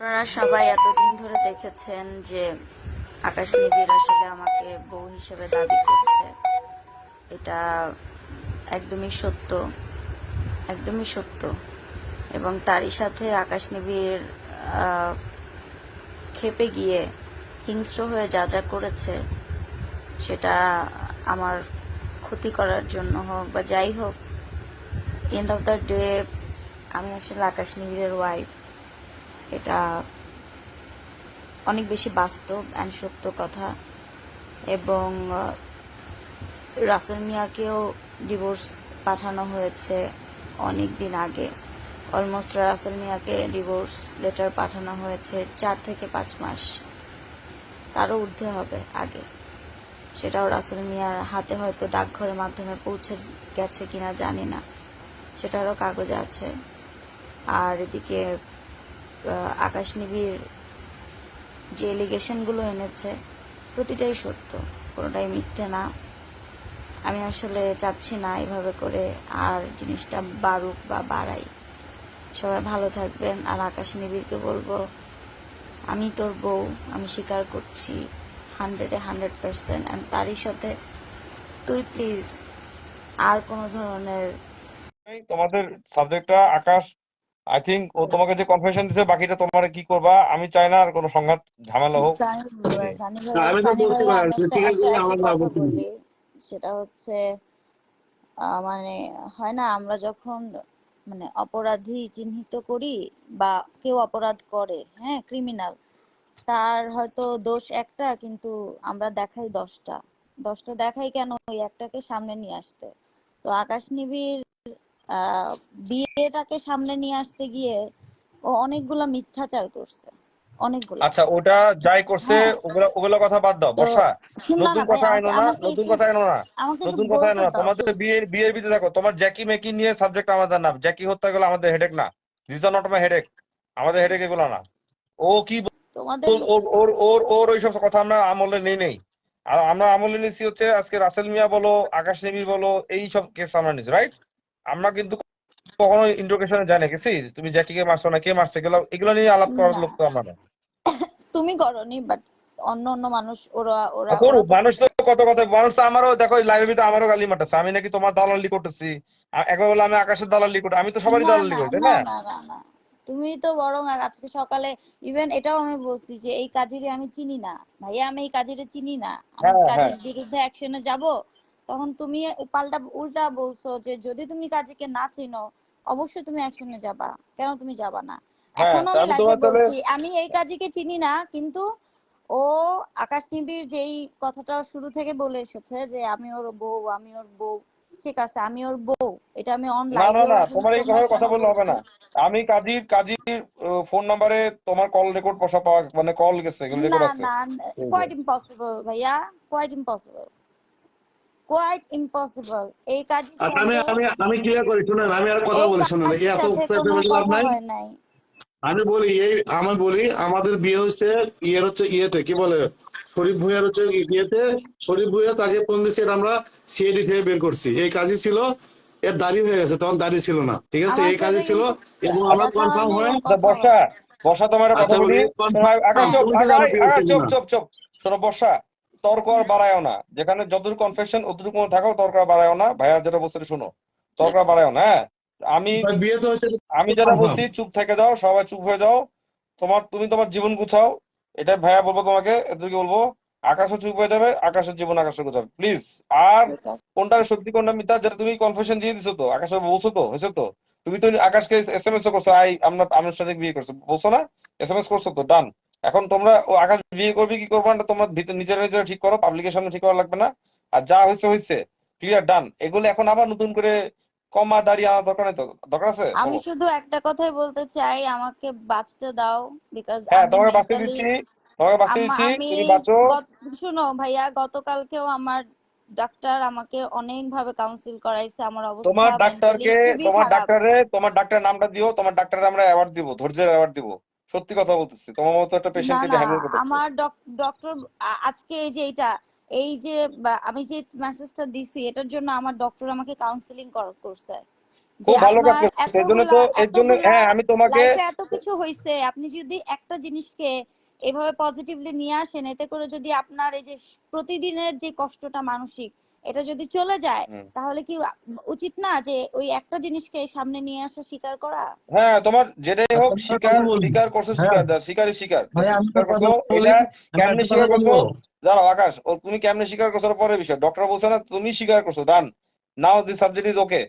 আপনারা সবাই এতদিন ধরে দেখেছেন যে আকাশ নিবিড় আসলে আমাকে বউ হিসেবে দাবি করছে। এটা একদমই সত্য একদমই সত্য। এবং তারই সাথে আকাশ আহ, খেপে গিয়ে হিংস্র হয়ে যা যা করেছে সেটা আমার ক্ষতি করার জন্য হোক বা যাই হোক এন্ড অফ দ্য ডে আমি আসলে আকাশ নিবিড়ের ওয়াইফ এটা অনেক বেশি বাস্তব অ্যান্ড সত্য কথা। এবং রাসেল মিয়াকেও ডিভোর্স পাঠানো হয়েছে অনেক দিন আগে। অলমোস্ট রাসেল মিয়াকে ডিভোর্স লেটার পাঠানো হয়েছে চার থেকে পাঁচ মাস। তারও ঊর্ধ্বে হবে আগে। সেটাও রাসেল মিয়ার হাতে হয়তো ডাকঘরের মাধ্যমে পৌঁছে গেছে কিনা জানি না। সেটারও কাগজ আছে। আর এদিকে আকাশ নিবিড় যে এলিগেশনগুলো এনেছে, প্রতিটাই সত্য, কোনোটাই মিথ্যে না। আমি আসলে চাচ্ছি না এভাবে করে আর জিনিসটা বাড়ুক বা বাড়াই। সবাই ভালো থাকবেন, আর আকাশ নিবিড়কে বলব, আমি তোর বউ, আমি স্বীকার করছি হান্ড্রেডে হান্ড্রেড পার্সেন্ট অ্যান্ড তারই সাথে তুই প্লিজ আর কোনো ধরনের তোমাদের সাবজেক্টটা আকাশ আই থিংক ও তোমাকে যে কনফেশন দিছে বাকিটা তোমার কি করবা? আমি চাই না আর কোনো সংঘাত ঝামেলা হোক। বলি। সেটা হচ্ছে মানে হয় না আমরা যখন মানে অপরাধী চিহ্নিত করি বা কেউ অপরাধ করে হ্যাঁ ক্রিমিনাল তার হয়তো দোষ একটা কিন্তু আমরা দেখাই দশটা। দশটা দেখাই কেন ওই একটাকে সামনে নিয়ে আসতে? তো আকাশ নিবিড় বিয়েটাকে সামনে নিয়ে আসতে গিয়ে ও অনেকগুলা মিথ্যাচার করছে। অনেকগুলা। আচ্ছা ওটা যাই করছে হ্যাঁ। ওগুলা ওগুলা কথা বাদ দাও বর্ষা। নতুন কথা আনো না নতুন কথা আনো না। নতুন কথা আনো না। তোমাদের বিয়ের বিয়ের ভিতরে দেখো তোমার জ্যাকি মেকি নিয়ে সাবজেক্ট আমাদের না। জ্যাকি হত্যা গেলে আমাদের হেডেক না। This are not my headache আমাদের হেডেক এগুলো না। ও কি তোমাদের ওর ওর ওর ওর ওইসব কথা আমরা আমলে নেই নেই। আর আমরা আমলে নিছি হচ্ছে আজকে রাসেল মিয়া বলো আকাশ নেবি বলো এই সব কেস আমরা নিছি রাইট আমরা কিন্তু কখনো ইন্টারোগেশনে যাই না গেছি? তুমি জ্যাকিকে মারছো না কে মারছে? এগুলো এগুলো নিয়ে আলাপ করার লোক তো আমরা না। তুমি করনি বাট অন্য অন্য মানুষ ওরা ওরা করুক মানুষ তো কত কথা মানুষ তো আমারও দেখো লাইভের ভিতরে আমারও গালি মারতেছে। আমি নাকি তোমার দালালি করতেছি। একবার বলে আমি আকাশের দালালি করি আমি তো সবারই দালালি করি তাই না তুমি তো বরং আজকে সকালে ইভেন এটাও আমি বলছি যে এই কাজিরে আমি চিনি না। ভাইয়া আমি এই কাজিরে চিনি না। আমি হ্যাঁ, কাজের বিরুদ্ধে অ্যাকশনে যাব। তখন তুমি পাল্টা উল্টা বলছো যে যদি তুমি কাজীকে না চিনো অবশ্যই তুমি অ্যাকশনে যাবা। কেন তুমি যাবা না? হ্যাঁ, এখনও আমি বলছি আমি এই কাজীকে চিনি না কিন্তু ও আকাশ নিবিড় যেই কথাটা শুরু থেকে বলে এসেছে যে আমি ওর বউ আমি ওর বউ ঠিক আছে আমি ওর বউ এটা আমি অনলাইন না না না তোমার এই ভাবে কথা বললে হবে না। আমি কাজীর কাজীর ফোন নাম্বারে তোমার কল রেকর্ড পাওয়া মানে কল গেছে রেকর্ড না আছে। না যে। কোয়াইট ইম্পসিবল ভাইয়া কোয়াইট ইম্পসিবল কোয়াইট ইম্পসিবল এই কাজ আমি আমি আমি ক্লিয়ার করি শুনেন আমি আর কথা বলি শুনেন এই এত লাভ নাই? আমি বলি এই আমি বলি আমাদের বিয়ে হয়েছে ইয়ের হচ্ছে ইয়েতে কি বলে? শরীফ ভুইয়ার হচ্ছে ইয়েতে শরীফ ভুইয়া তাকে ফোন দিয়েছে আমরা সিআইডি থেকে বের করছি। এই কাজই ছিল এর দাড়ি হয়ে গেছে তখন দাড়ি ছিল না ঠিক আছে? এই কাজই ছিল এবং আমরা কনফার্ম হয়ে আচ্ছা, কথা বর্ষা বর্ষা তোমার কথা আচ্ছা, বলি বলি, চুপ চুপ চুপ শোনো বর্ষা। তর্ক আর বাড়ায়ও না। যেখানে যতটুকু কনফেশন অতটুকু থাকো তর্ক আর বাড়ায়ও না। ভাইয়া যেটা বলছে শোনো। তর্ক আর বাড়ায়ও না হ্যাঁ? আমি বিয়ে তো হয়েছে আমি যেটা বলছি চুপ থেকে যাও সবাই চুপ হয়ে যাও। তোমার তুমি তোমার জীবন গুছাও। এটা ভাইয়া বলব তোমাকে এদেরকে বলব। আকাশও চুপ হয়ে যাবে আকাশের জীবন আকাশে গুছাবে। প্লিজ আর কোনটা সত্যি কোনটা মিথ্যা যেটা তুমি কনফেশন দিয়ে দিছো তো আকাশে বলছো তো হয়েছে তো? তুমি তো আকাশকে এস এম এস করছ আই আমরা আনুষ্ঠানিক বিয়ে করছ। বলছো না? এস এম এস করছ তো ডান এখন তোমরা ও আকাশ বিয়ে করবে কি করবে না তোমরা ভিতরে নিজেরা নিজেরা ঠিক করো পাবলিকের সামনে ঠিক করা লাগবে না। আর যা হয়েছে হয়েছে ক্লিয়ার ডান এগুলো এখন আবার নতুন করে কমা দাঁড়িয়ে আনা দরকার নেই তো। দরকার আছে? আমি শুধু একটা কথাই বলতে চাই আমাকে বাঁচতে দাও বিকজ হ্যাঁ তোমাকে বাঁচতে দিচ্ছি তোমাকে বাঁচতে দিচ্ছি তুমি বাঁচো। শুনো ভাইয়া গতকালকেও আমার ডাক্তার আমাকে অনেক ভাবে কাউন্সিল করাইছে আমার অবস্থা তোমার ডাক্তারকে তোমার। ডাক্তারে তোমার ডাক্তারের নামটা দিও তোমার ডাক্তারে আমরা অ্যাওয়ার্ড দিব ধৈর্যের অ্যাওয়ার্ড দিব। সত্যি কথা বলতেছি। তোমার মতো একটা পেশেন্টকে হ্যান্ডেল করতে আমার ডক্টর আজকে এই যে এটা এই যে আমি যে মেসেজটা দিছি এটার জন্য আমার ডক্টর আমাকে কাউন্সিলিং করছে। খুব ভালো কাজ করছ এই জন্য তো এর জন্য হ্যাঁ আমি তোমাকে এত কিছু হয়েছে আপনি যদি একটা জিনিসকে এভাবে পজিটিভলি নিয়ে আসেন এতে করে যদি আপনার এই যে প্রতিদিনের যে কষ্টটা মানসিক এটা যদি চলে যায় তাহলে কি উচিত না যে ওই একটা জিনিসকে সামনে নিয়ে আসা স্বীকার করা? হ্যাঁ তোমার যেটাই হোক স্বীকার স্বীকার করছ হ্যাঁ। স্বীকার দাও স্বীকারই স্বীকার। কেমনে স্বীকার করছ? দাঁড়াও আকাশ ও তুমি কেমনে স্বীকার করছ? পরের বিষয়। ডক্টর বলছে না তুমি স্বীকার করছ ডান নাও দি সাবজেক্ট ইজ ওকে